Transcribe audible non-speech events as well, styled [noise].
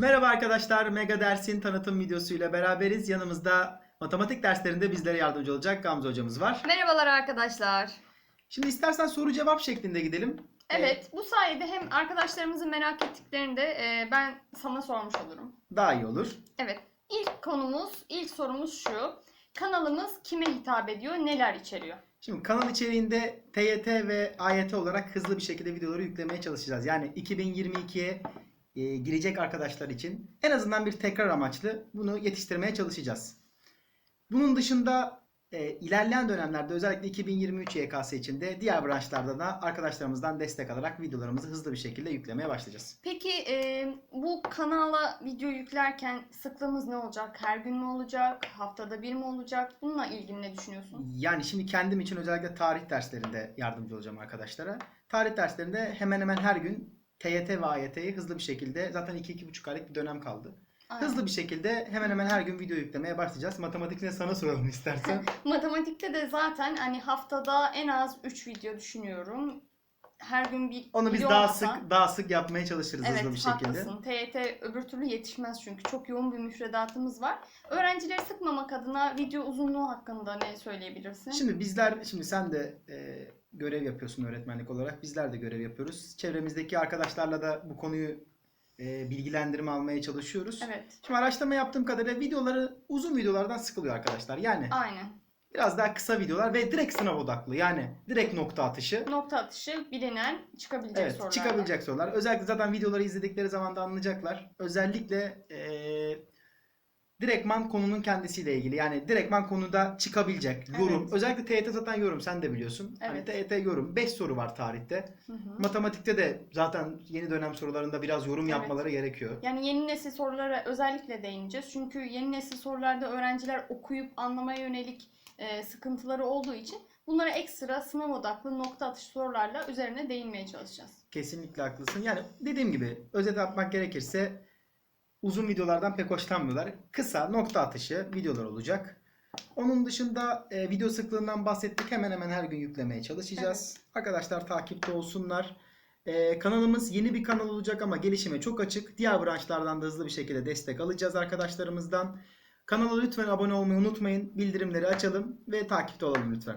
Merhaba arkadaşlar, Mega Ders'in tanıtım videosuyla beraberiz. Yanımızda matematik derslerinde bizlere yardımcı olacak Gamze hocamız var. Merhabalar arkadaşlar. Şimdi istersen soru cevap şeklinde gidelim. Evet, bu sayede hem arkadaşlarımızın merak ettiklerini de e, ben sana sormuş olurum. Daha iyi olur. Evet, ilk konumuz, ilk sorumuz şu. Kanalımız kime hitap ediyor, neler içeriyor? Şimdi kanal içeriğinde TYT ve AYT olarak hızlı bir şekilde videoları yüklemeye çalışacağız. Yani 2022'ye e, girecek arkadaşlar için en azından bir tekrar amaçlı bunu yetiştirmeye çalışacağız. Bunun dışında e, ilerleyen dönemlerde özellikle 2023 YKS için de diğer branşlarda da arkadaşlarımızdan destek alarak videolarımızı hızlı bir şekilde yüklemeye başlayacağız. Peki e, bu kanala video yüklerken sıklığımız ne olacak? Her gün mü olacak? Haftada bir mi olacak? Bununla ilgili ne düşünüyorsun? Yani şimdi kendim için özellikle tarih derslerinde yardımcı olacağım arkadaşlara. Tarih derslerinde hemen hemen her gün TYT ve AYT'yi hızlı bir şekilde zaten 2-2,5 aylık bir dönem kaldı. Aynen. Hızlı bir şekilde hemen hemen her gün video yüklemeye başlayacağız. Matematikte sana soralım istersen. [laughs] Matematikte de zaten hani haftada en az 3 video düşünüyorum. Her gün bir Onu biz video daha olmasa- sık daha sık yapmaya çalışırız Evet hızlı bir şekilde. haklısın. TYT öbür türlü yetişmez çünkü çok yoğun bir müfredatımız var. Öğrencileri sıkmamak adına video uzunluğu hakkında ne söyleyebilirsin? Şimdi bizler şimdi sen de e, görev yapıyorsun öğretmenlik olarak. Bizler de görev yapıyoruz. Çevremizdeki arkadaşlarla da bu konuyu e, bilgilendirme almaya çalışıyoruz. Evet. Şimdi araştırma yaptığım kadarıyla videoları uzun videolardan sıkılıyor arkadaşlar. Yani Aynen. biraz daha kısa videolar ve direkt sınav odaklı. Yani direkt nokta atışı. Nokta atışı bilinen çıkabilecek Evet, sorular. çıkabilecek sorular. Özellikle zaten videoları izledikleri zaman da anlayacaklar. Özellikle eee direktman konunun kendisiyle ilgili. Yani direktman konuda çıkabilecek yorum. Evet. Özellikle TYT zaten yorum sen de biliyorsun. Evet. Hani TYT yorum. 5 soru var tarihte. Hı hı. Matematikte de zaten yeni dönem sorularında biraz yorum Evet. yapmaları gerekiyor. Yani yeni nesil sorulara özellikle değineceğiz. Çünkü yeni nesil sorularda öğrenciler okuyup anlamaya yönelik e, sıkıntıları olduğu için bunlara ekstra sınav odaklı nokta atışı sorularla üzerine değinmeye çalışacağız. Kesinlikle haklısın. Yani dediğim gibi özet yapmak gerekirse uzun videolardan pek hoşlanmıyorlar. Kısa nokta atışı videolar olacak. Onun dışında e, video sıklığından bahsettik. Hemen hemen her gün yüklemeye çalışacağız. Arkadaşlar takipte olsunlar. E, kanalımız yeni bir kanal olacak ama gelişime çok açık. Diğer branşlardan da hızlı bir şekilde destek alacağız arkadaşlarımızdan. Kanala lütfen abone olmayı unutmayın. Bildirimleri açalım ve takipte olalım lütfen.